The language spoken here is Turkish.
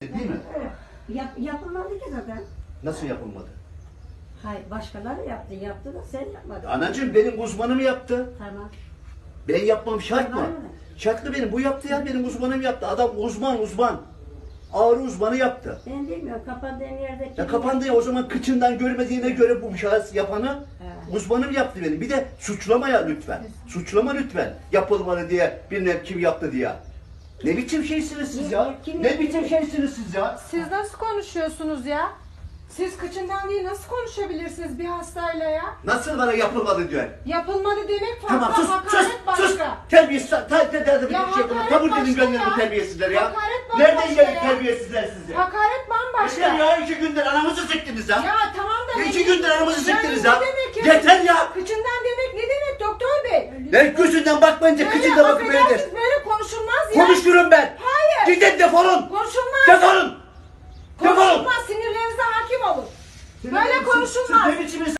Değil mi? Evet. Yap, yapılmadı ki zaten. Nasıl yapılmadı? Hayır başkaları yaptı. Yaptı da sen yapmadın. Anacığım benim uzmanım yaptı. Tamam. Ben yapmam şart mı? Var mı? Şartlı benim. Bu yaptı ya benim uzmanım yaptı. Adam uzman uzman. Ağrı uzmanı yaptı. Ben bilmiyorum kapandığın yerde. Ya kapandı ya o zaman kıçından görmediğine göre bu şahıs yapanı He. uzmanım yaptı benim. Bir de suçlama ya lütfen. Suçlama lütfen. Yapılmalı diye bilmem kim yaptı diye. Ne biçim şeysiniz siz ya? Kim- Ne biçim şeysiniz siz ya? Siz nasıl konuşuyorsunuz ya? Siz kıçından değil nasıl konuşabilirsiniz bir hastayla ya? Nasıl bana yapılmadı diyor. Yapılmadı demek farklı, Tamam sus hakaret sus başka. sus. Terbiyesiz. Ta, ta, ta, ta, bir Ya şey yapın. hakaret Kabul edin başka gönderin bu ya. terbiyesizler ya. Hakaret bambaşka Nereden geldi ya. terbiyesizler size? Hakaret bambaşka. Yeter ya iki gündür anamızı siktiniz ya. Ya tamam da... İki ne- gündür anamızı siktiniz ne ya. demek ya? Yeter ya. Kıçından demek ne demek doktor bey? Ben gözünden bakmayınca kıçında bakıp böyle der. Böyle konuşulmaz ya. Konuşurum ben. Hayır. Gidin defolun. Konuşulmaz. Defolun. Defolun. Konuşulmaz sinirlerinize hakim olun. Böyle konuşulmaz. Siz ne biçim